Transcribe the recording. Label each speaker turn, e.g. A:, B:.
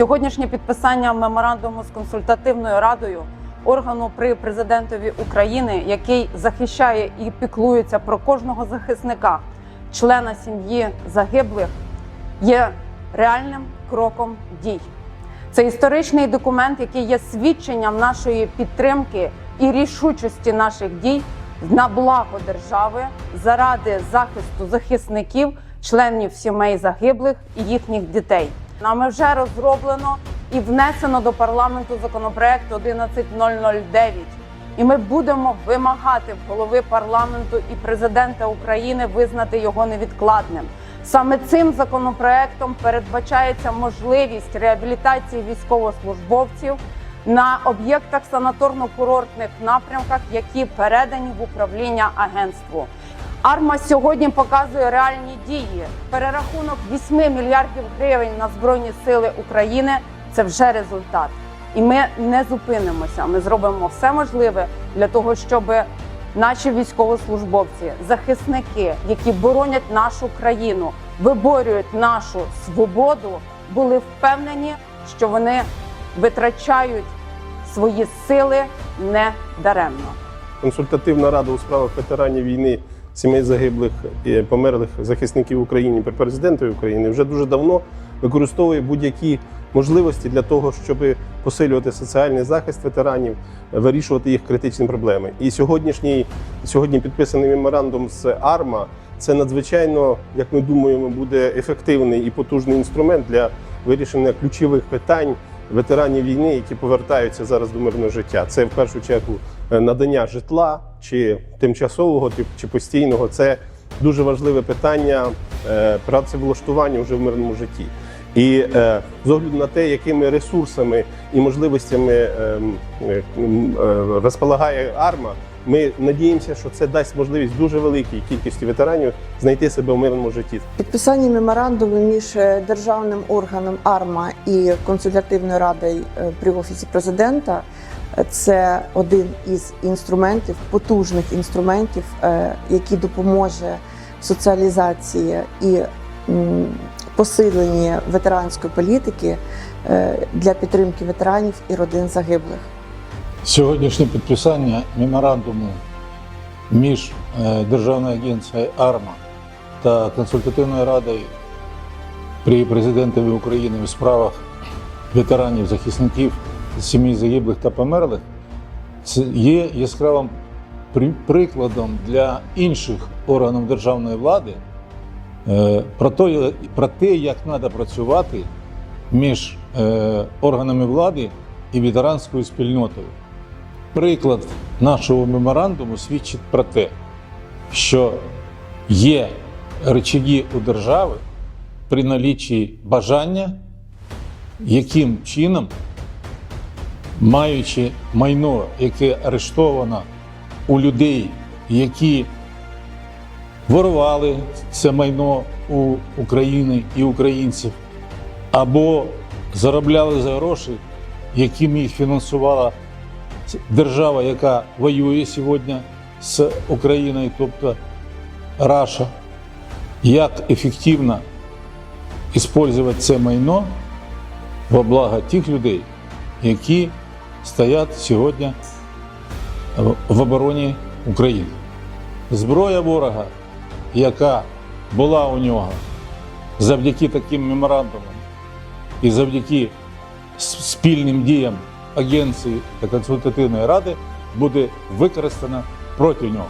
A: Сьогоднішнє підписання меморандуму з консультативною радою органу при президентові України, який захищає і піклується про кожного захисника, члена сім'ї загиблих, є реальним кроком дій. Це історичний документ, який є свідченням нашої підтримки і рішучості наших дій на благо держави заради захисту захисників, членів сімей загиблих і їхніх дітей. Нами вже розроблено і внесено до парламенту законопроект 11009. І ми будемо вимагати голови парламенту і президента України визнати його невідкладним. Саме цим законопроектом передбачається можливість реабілітації військовослужбовців на об'єктах санаторно-курортних напрямках, які передані в управління агентству. Арма сьогодні показує реальні дії. Перерахунок 8 мільярдів гривень на збройні сили України це вже результат. І ми не зупинимося. Ми зробимо все можливе для того, щоб наші військовослужбовці, захисники, які боронять нашу країну, виборюють нашу свободу, були впевнені, що вони витрачають свої сили не даремно.
B: Консультативна рада у справах ветеранів війни, сімей загиблих і померлих захисників України при президентові України вже дуже давно використовує будь-які можливості для того, щоб посилювати соціальний захист ветеранів, вирішувати їх критичні проблеми. І сьогоднішній сьогодні підписаний меморандум з АРМА це надзвичайно, як ми думаємо, буде ефективний і потужний інструмент для вирішення ключових питань ветеранів війни, які повертаються зараз до мирного життя. Це в першу чергу е, надання житла чи тимчасового, чи- постійного. Це дуже важливе питання е, працевлаштування вже в мирному житті. І е, з огляду на те, якими ресурсами і можливостями ем, е, е, розполагає арма, ми надіємося, що це дасть можливість дуже великій кількості ветеранів знайти себе в мирному житті.
C: Підписання меморандуму між державним органом АРМА і консультативною радою при офісі президента це один із інструментів, потужних інструментів, е, який допоможе соціалізації і посиленні ветеранської політики е, для підтримки ветеранів і родин загиблих.
D: Сьогоднішнє підписання меморандуму між е, Державною агенцією АРМА та консультативною радою при президентові України у справах ветеранів, захисників, сімей загиблих та померлих це є яскравим прикладом для інших органів державної влади е, про те, про те, як треба працювати між е, органами влади і ветеранською спільнотою. Приклад нашого меморандуму свідчить про те, що є речаги у держави при налічі бажання, яким чином, маючи майно, яке арештовано у людей, які ворували це майно у України і українців, або заробляли за гроші, яким їх фінансувала держава, яка воює сьогодні з Україною, тобто Раша, як ефективно використовувати це майно во благо тих людей, які стоять сьогодні в обороні України. Зброя ворога, яка була у нього завдяки таким меморандумам і завдяки спільним діям агенції та консультативної ради буде використана проти нього.